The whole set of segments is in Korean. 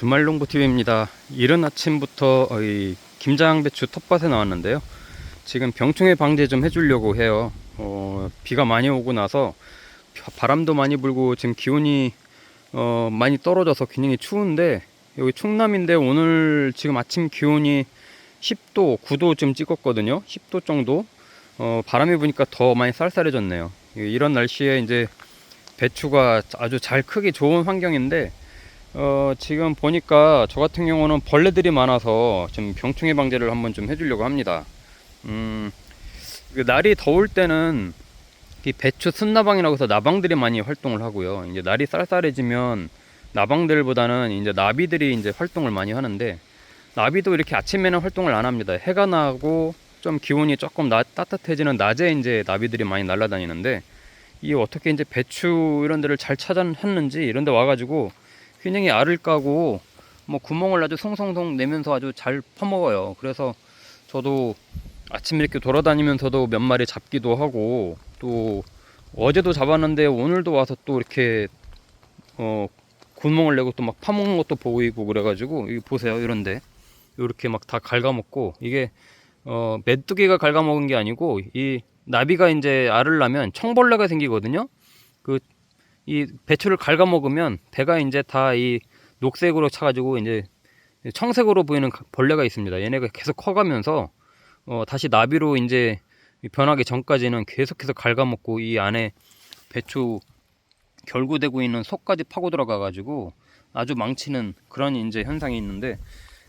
주말 농부 TV입니다. 이른 아침부터 이 김장 배추 텃밭에 나왔는데요. 지금 병충해 방제 좀 해주려고 해요. 어, 비가 많이 오고 나서 바람도 많이 불고 지금 기온이 어, 많이 떨어져서 굉장히 추운데 여기 충남인데 오늘 지금 아침 기온이 10도, 9도 좀 찍었거든요. 10도 정도. 어, 바람이 부니까 더 많이 쌀쌀해졌네요. 이런 날씨에 이제 배추가 아주 잘 크기 좋은 환경인데 어, 지금 보니까 저 같은 경우는 벌레들이 많아서 좀 병충해 방제를 한번 좀 해주려고 합니다. 음, 그 날이 더울 때는 이 배추 순나방이라고 해서 나방들이 많이 활동을 하고요. 이제 날이 쌀쌀해지면 나방들보다는 이제 나비들이 이제 활동을 많이 하는데 나비도 이렇게 아침에는 활동을 안 합니다. 해가 나고 좀 기온이 조금 나, 따뜻해지는 낮에 이제 나비들이 많이 날아다니는데 이 어떻게 이제 배추 이런 데를 잘 찾았는지 이런 데 와가지고 굉장히 알을 까고 뭐 구멍을 아주 송송송 내면서 아주 잘 퍼먹어요. 그래서 저도 아침에 이렇게 돌아다니면서도 몇 마리 잡기도 하고 또 어제도 잡았는데 오늘도 와서 또 이렇게 어 구멍을 내고 또 막 파먹는 것도 보이고 그래가지고 이 보세요 이런데 이렇게 막 다 갉아먹고 이게 어 메뚜기가 갉아먹은 게 아니고 이 나비가 이제 알을 낳으면 청벌레가 생기거든요. 그 이 배추를 갉아 먹으면 배가 이제 다 이 녹색으로 차가지고 이제 청색으로 보이는 벌레가 있습니다. 얘네가 계속 커가면서 어 다시 나비로 이제 변하기 전까지는 계속해서 갉아먹고 이 안에 배추 결구되고 있는 속까지 파고 들어가 가지고 아주 망치는 그런 이제 현상이 있는데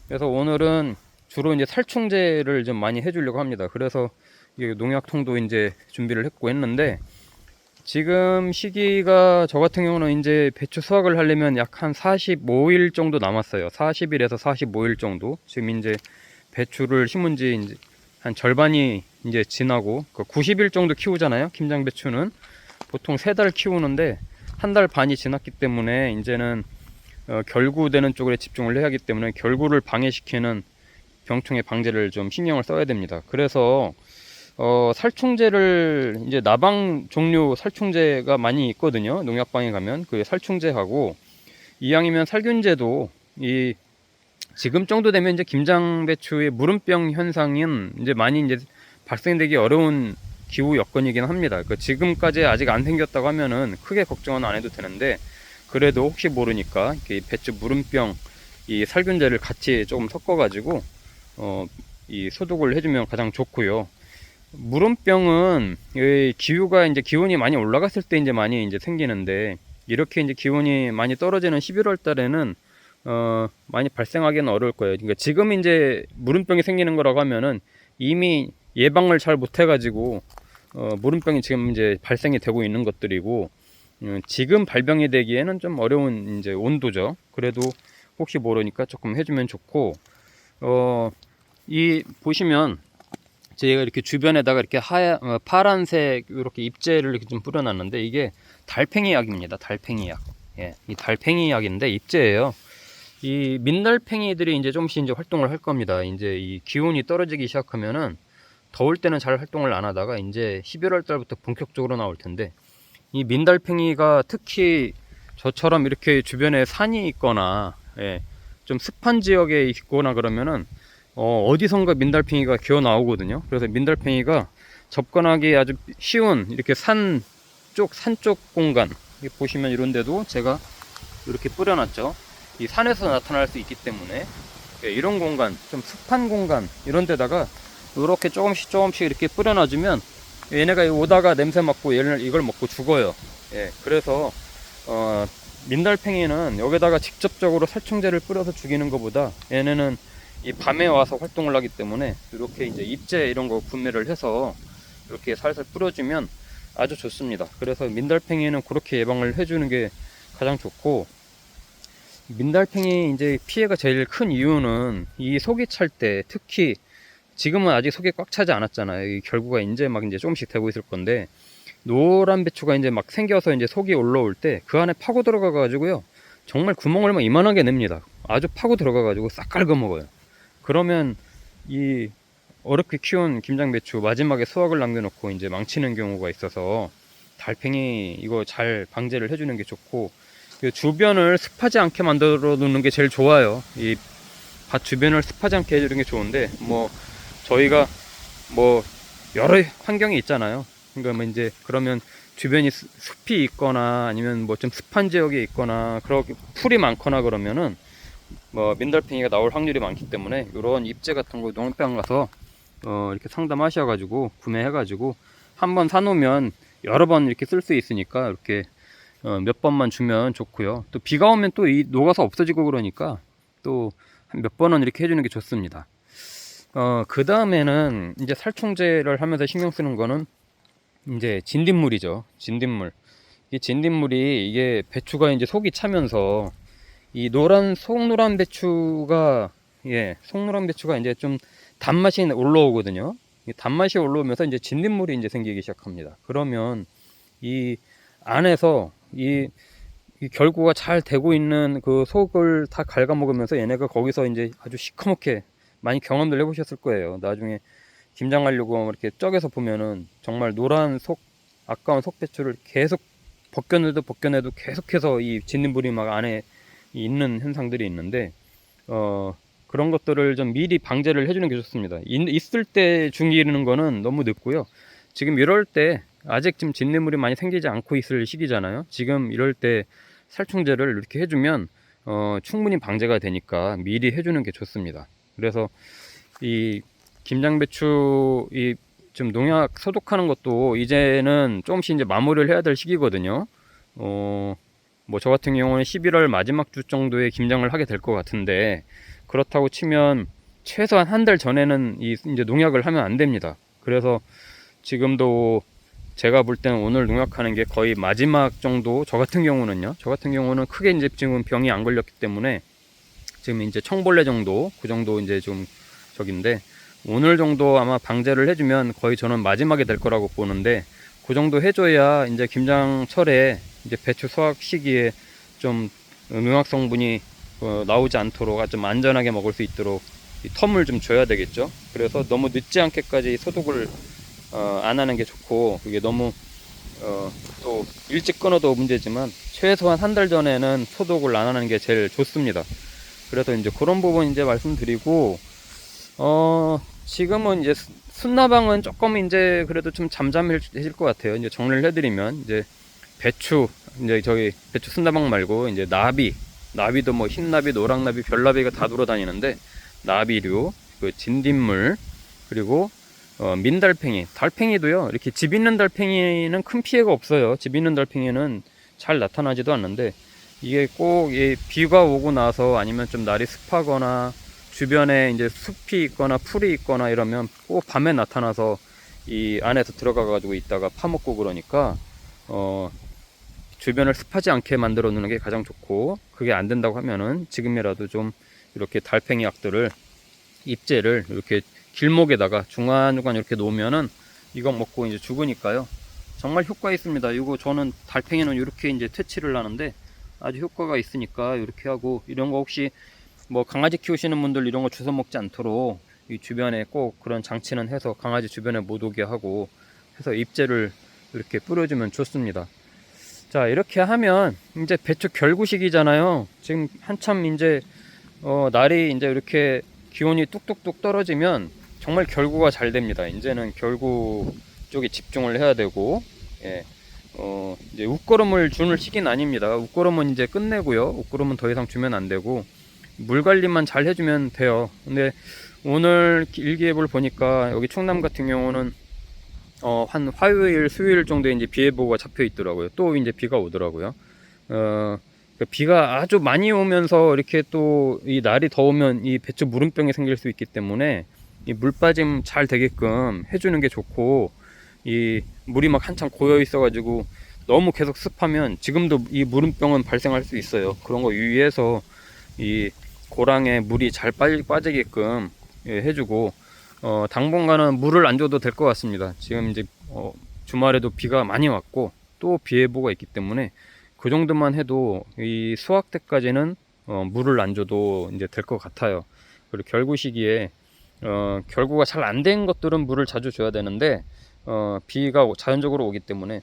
그래서 오늘은 주로 이제 살충제를 좀 많이 해주려고 합니다. 그래서 이 농약통도 이제 준비를 했고 했는데 지금 시기가 저 같은 경우는 이제 배추 수확을 하려면 약 한 45일 정도 남았어요. 40일에서 45일 정도. 지금 이제 배추를 심은 지 이제 한 절반이 이제 지나고 그 90일 정도 키우잖아요. 김장 배추는 보통 세 달 키우는데 한 달 반이 지났기 때문에 이제는 어, 결구되는 쪽에 집중을 해야 하기 때문에 결구를 방해시키는 병충해 방제를 좀 신경을 써야 됩니다. 그래서 어, 살충제를 이제 나방 종류 살충제가 많이 있거든요. 농약방에 가면 그 살충제하고 이왕이면 살균제도 이 지금 정도 되면 이제 김장 배추의 무름병 현상은 이제 많이 이제 발생되기 어려운 기후 여건이긴 합니다. 그 지금까지 아직 안 생겼다고 하면은 크게 걱정은 안 해도 되는데 그래도 혹시 모르니까 이 배추 무름병 이 살균제를 같이 조금 섞어가지고 어, 이 소독을 해주면 가장 좋고요. 무름병은 이 기후가 이제 기온이 많이 올라갔을 때 이제 많이 이제 생기는데 이렇게 이제 기온이 많이 떨어지는 11월 달에는 어 많이 발생하기는 어려울 거예요. 그러니까 지금 이제 무름병이 생기는 거라고 하면은 이미 예방을 잘 못해 가지고 어 무름병이 지금 이제 발생이 되고 있는 것들이고 음, 지금 발병이 되기에는 좀 어려운 이제 온도죠. 그래도 혹시 모르니까 조금 해주면 좋고 어 이 보시면 제가 이렇게 주변에다가 이렇게 하얀 어, 파란색 이렇게 잎재를 이렇게 좀 뿌려놨는데 이게 달팽이 약입니다. 달팽이 약. 예, 이 달팽이 약인데 잎재예요. 이 민달팽이들이 이제 좀씩 이제 활동을 할 겁니다. 이제 이 기온이 떨어지기 시작하면은 더울 때는 잘 활동을 안 하다가 이제 11월 달부터 본격적으로 나올 텐데 이 민달팽이가 특히 저처럼 이렇게 주변에 산이 있거나 예, 좀 습한 지역에 있거나 그러면은 어, 어디선가 민달팽이가 기어 나오거든요. 그래서 민달팽이가 접근하기 아주 쉬운 이렇게 산 쪽, 산 쪽 공간. 보시면 이런 데도 제가 이렇게 뿌려놨죠. 이 산에서 나타날 수 있기 때문에 예, 이런 공간, 좀 습한 공간, 이런 데다가 이렇게 조금씩 조금씩 이렇게 뿌려놔주면 얘네가 오다가 냄새 맡고 얘를 이걸 먹고 죽어요. 예, 그래서 어, 민달팽이는 여기다가 직접적으로 살충제를 뿌려서 죽이는 것보다 얘네는 이 밤에 와서 활동을 하기 때문에 이렇게 이제 잎제 이런 거 구매를 해서 이렇게 살살 뿌려주면 아주 좋습니다. 그래서 민달팽이는 그렇게 예방을 해주는 게 가장 좋고 민달팽이 이제 피해가 제일 큰 이유는 이 속이 찰 때 특히 지금은 아직 속이 꽉 차지 않았잖아요. 이 결구가 이제 막 이제 조금씩 되고 있을 건데 노란 배추가 이제 막 생겨서 이제 속이 올라올 때 그 안에 파고 들어가 가지고요. 정말 구멍을 막 이만하게 냅니다. 아주 파고 들어가 가지고 싹 갉아 먹어요. 그러면 이 어렵게 키운 김장 배추 마지막에 수확을 남겨놓고 이제 망치는 경우가 있어서 달팽이 이거 잘 방제를 해주는 게 좋고 그 주변을 습하지 않게 만들어 놓는 게 제일 좋아요. 이 밭 주변을 습하지 않게 해주는 게 좋은데 뭐 저희가 뭐 여러 환경이 있잖아요. 그러니까 뭐 이제 그러면 주변이 습- 숲이 있거나 아니면 뭐 좀 습한 지역에 있거나 그렇게 풀이 많거나 그러면은 뭐 민달팽이가 나올 확률이 많기 때문에 이런 잎제 같은 거 농협병 가서 어 이렇게 상담하셔가지고 구매해가지고 한 번 사놓으면 여러 번 이렇게 쓸 수 있으니까 이렇게 어, 몇 번만 주면 좋고요. 또 비가 오면 또 이 녹아서 없어지고 그러니까 또한몇 번은 이렇게 해주는 게 좋습니다. 어, 그 다음에는 이제 살충제를 하면서 신경 쓰는 거는 이제 진딧물이죠. 진딧물. 이 진딧물이 이게 배추가 이제 속이 차면서 이 노란 속노란 배추가 예 속노란 배추가 이제 좀 단맛이 올라오거든요. 이 단맛이 올라오면서 이제 진딧물이 이제 생기기 시작합니다. 그러면 이 안에서 이, 이 결구가 잘 되고 있는 그 속을 다 갉아먹으면서 얘네가 거기서 이제 아주 시커멓게 많이 경험들 해보셨을 거예요. 나중에 김장하려고 이렇게 쩍여서 보면은 정말 노란 속 아까운 속배추를 계속 벗겨내도 벗겨내도 계속해서 이 진딧물이 막 안에 있는 현상들이 있는데 어 그런 것들을 좀 미리 방제를 해주는 게 좋습니다. 있, 있을 때 중기르는 거는 너무 늦고요. 지금 이럴 때 아직 지금 진딧물이 많이 생기지 않고 있을 시기잖아요. 지금 이럴 때 살충제를 이렇게 해주면 어, 충분히 방제가 되니까 미리 해주는 게 좋습니다. 그래서 이 김장배추 이좀 농약 소독하는 것도 이제는 조금씩 이제 마무리를 해야 될 시기거든요. 어, 뭐 저 같은 경우는 11월 마지막 주 정도에 김장을 하게 될 것 같은데 그렇다고 치면 최소한 한 달 전에는 이 이제 농약을 하면 안 됩니다. 그래서 지금도 제가 볼 때는 오늘 농약하는 게 거의 마지막 정도 저 같은 경우는요. 저 같은 경우는 크게 이제 지금 병이 안 걸렸기 때문에 지금 이제 청벌레 정도 그 정도 이제 좀 저긴데 오늘 정도 아마 방제를 해주면 거의 저는 마지막에 될 거라고 보는데 그 정도 해줘야 이제 김장철에 이제 배추 수확 시기에 좀 농약 성분이 어, 나오지 않도록 좀 안전하게 먹을 수 있도록 이 텀을 좀 줘야 되겠죠. 그래서 너무 늦지 않게까지 소독을 어, 안 하는 게 좋고 그게 너무 어, 또 일찍 끊어도 문제지만 최소한 한 달 전에는 소독을 안 하는 게 제일 좋습니다. 그래서 이제 그런 부분 이제 말씀드리고 어 지금은 이제 수- 순나방은 조금 이제 그래도 좀 잠잠해질 것 같아요. 이제 정리를 해드리면 이제 배추 이제 저기 배추 순나방 말고 이제 나비 나비도 뭐 흰나비, 노랑나비, 별나비가 다 돌아다니는데 나비류, 그 진딧물 그리고 어, 민달팽이, 달팽이도요. 이렇게 집 있는 달팽이는 큰 피해가 없어요. 집 있는 달팽이는 잘 나타나지도 않는데 이게 꼭이 비가 오고 나서 아니면 좀 날이 습하거나 주변에 이제 숲이 있거나 풀이 있거나 이러면 꼭 밤에 나타나서 이 안에서 들어가 가지고 있다가 파먹고 그러니까 어 주변을 습하지 않게 만들어 놓는 게 가장 좋고 그게 안 된다고 하면은 지금이라도 좀 이렇게 달팽이 약들을 잎제를 이렇게 길목에다가 중간중간 이렇게 놓으면은 이거 먹고 이제 죽으니까요. 정말 효과 있습니다. 이거 저는 달팽이는 이렇게 이제 퇴치를 하는데 아주 효과가 있으니까 이렇게 하고 이런 거 혹시 뭐 강아지 키우시는 분들 이런 거 주워 먹지 않도록 이 주변에 꼭 그런 장치는 해서 강아지 주변에 못 오게 하고 해서 잎제를 이렇게 뿌려주면 좋습니다. 자 이렇게 하면 이제 배추 결구식이잖아요. 지금 한참 이제 어, 날이 이제 이렇게 기온이 뚝뚝뚝 떨어지면 정말 결구가 잘 됩니다. 이제는 결구 쪽에 집중을 해야 되고, 예, 어, 이제 웃거름을 주는 시기는 아닙니다. 웃거름은 이제 끝내고요. 웃거름은 더 이상 주면 안 되고, 물 관리만 잘 해주면 돼요. 근데 오늘 일기예보를 보니까 여기 충남 같은 경우는 어, 한 화요일, 수요일 정도에 이제 비 예보가 잡혀 있더라고요. 또 이제 비가 오더라고요. 어, 그 비가 아주 많이 오면서 이렇게 또 이 날이 더우면 이 배추 무름병이 생길 수 있기 때문에 이 물 빠짐 잘 되게끔 해주는 게 좋고 이 물이 막 한참 고여 있어가지고 너무 계속 습하면 지금도 이 무름병은 발생할 수 있어요. 그런 거 유의해서 이 고랑에 물이 잘 빠- 빠지게끔 예, 해주고 어, 당분간은 물을 안 줘도 될 것 같습니다. 지금 이제 어, 주말에도 비가 많이 왔고 또 비 예보가 있기 때문에 그 정도만 해도 이 수확 때까지는 어, 물을 안 줘도 이제 될 것 같아요. 그리고 결구 시기에 어, 결구가 잘 안 된 것들은 물을 자주 줘야 되는데 어, 비가 오- 자연적으로 오기 때문에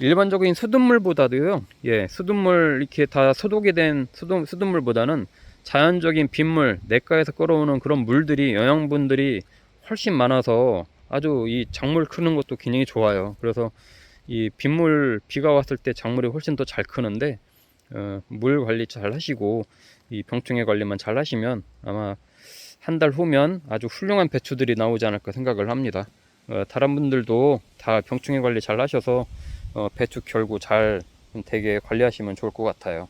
일반적인 수돗물보다도요, 예, 수돗물 이렇게 다 소독이 된 수돗, 수돗물보다는 자연적인 빗물, 냇가에서 끌어오는 그런 물들이 영양분들이 훨씬 많아서 아주 이 작물 크는 것도 굉장히 좋아요. 그래서 이 빗물 비가 왔을 때 작물이 훨씬 더 잘 크는데 어, 물 관리 잘 하시고 이 병충해 관리만 잘 하시면 아마 한 달 후면 아주 훌륭한 배추들이 나오지 않을까 생각을 합니다. 어, 다른 분들도 다 병충해 관리 잘 하셔서 어, 배추 결구 잘 되게 관리하시면 좋을 것 같아요.